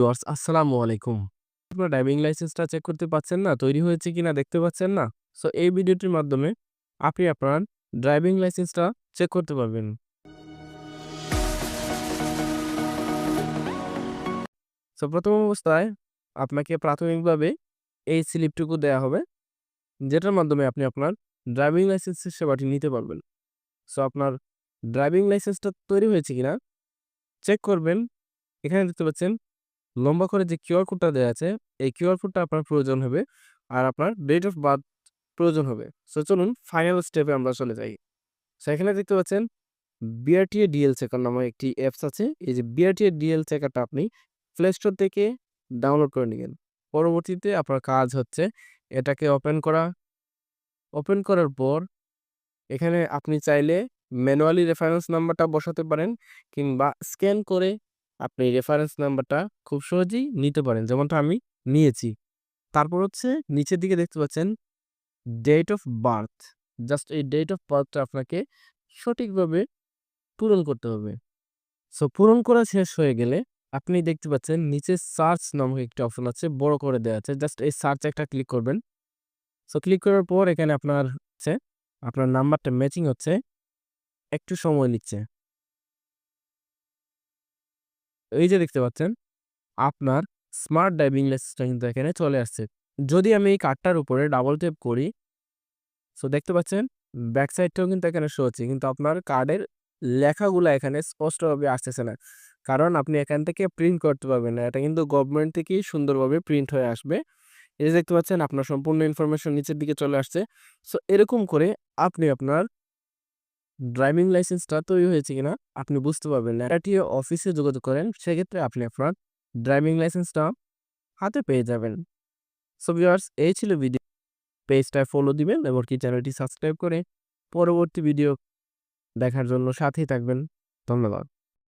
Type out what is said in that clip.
Viewers, আসসালামু আলাইকুম। আপনার ড্রাইভিং লাইসেন্সটা চেক করতে পারছেন না? তৈরি হয়েছে কিনা দেখতে পাচ্ছেন না? সো, এই ভিডিওটির মাধ্যমে আপনি আপনার ড্রাইভিং লাইসেন্সটা চেক করতে পারবেন। সো, প্রথম অবস্থায় আপনাকে প্রাথমিকভাবে এই স্লিপটুকু দেয়া হবে। যেটার মাধ্যমে আপনি আপনার ড্রাইভিং লাইসেন্সের সেবাটি নিতে পারবেন। সো, আপনার ড্রাইভিং লাইসেন্সটা তৈরি হয়েছে কিনা, চেক করবেন। এখানে দেখতে পাচ্ছেন লম্বা করে যে কিউআর কোডটা দেওয়া আছে, এই কিউআর কোডটা আপনার প্রয়োজন হবে। আর আপনার ডেট অফ বার্থ প্রয়োজন হবে। সো চলুন ফাইনাল স্টেপে আমরা চলে যাই। সেখানে দেখতে পাচ্ছেন বিআরটিএ ডিএল চেকার নামে একটি অ্যাপস আছে। এই যে বিআরটিএ ডিএল চেকারটা আপনি প্লে স্টোর থেকে ডাউনলোড করে নিবেন। পরবর্তীতে আপনার কাজ হচ্ছে এটাকে ওপেন করা। ওপেন করার পর এখানে আপনি চাইলে ম্যানুয়ালি রেফারেন্স নাম্বারটা বসাতে পারেন কিংবা স্ক্যান করে আপনি রেফারেন্স নাম্বারটা খুব সহজেই নিতে পারেন। যেমনটা আমি নিয়েছি। তারপর হচ্ছে নিচের দিকে দেখতে পাচ্ছেন ডেট অফ বার্থ। জাস্ট এই ডেট অফ বার্থটা আপনাকে সঠিকভাবে পূরণ করতে হবে। সো পূরণ করা শেষ হয়ে গেলে আপনি দেখতে পাচ্ছেন নিচে সার্চ নামক একটি অপশন আছে, বড় করে দেওয়া আছে। জাস্ট এই সার্চ একটা ক্লিক করবেন। সো ক্লিক করার পর এখানে আপনার হচ্ছে, আপনার নাম্বারটা ম্যাচিং হচ্ছে। একটু সময় নিচ্ছে। এই যে দেখতে পাচ্ছেন, আপনার স্মার্ট ড্রাইভিং লাইসেন্সটা কিন্তু এখানে চলে আসছে। যদি আমি এই কার্ডটার উপরে ডাবল ট্যাপ করি সো দেখতে পাচ্ছেন ব্যাক সাইডটাও কিন্তু এখানে শো হচ্ছে। কিন্তু আপনার কার্ডের লেখাগুলো এখানে স্পষ্টভাবে আসতেছে না। কারণ আপনি এখান থেকে প্রিন্ট করতে পারবেন না। এটা কিন্তু গভর্নমেন্ট থেকেই সুন্দরভাবে প্রিন্ট হয়ে আসবে। এই দেখতে পাচ্ছেন, আপনার সম্পূর্ণ ইনফরমেশন নিচের দিকে চলে আসছে। সো এরকম করে আপনি আপনার ড্রাইভিং লাইসেন্সটা তৈরি হয়েছে কিনা আপনি বুঝতে পারবেন না। এটি অফিসে যোগাযোগ করেন, সেক্ষেত্রে আপনি আপনার ড্রাইভিং লাইসেন্সটা হাতে পেয়ে যাবেন। সো ভিউয়ার্স এই ছিল ভিডিও। পেজটায় ফলো দিবেন এবং কি চ্যানেলটি সাবস্ক্রাইব করে পরবর্তী ভিডিও দেখার জন্য সাথেই থাকবেন। ধন্যবাদ।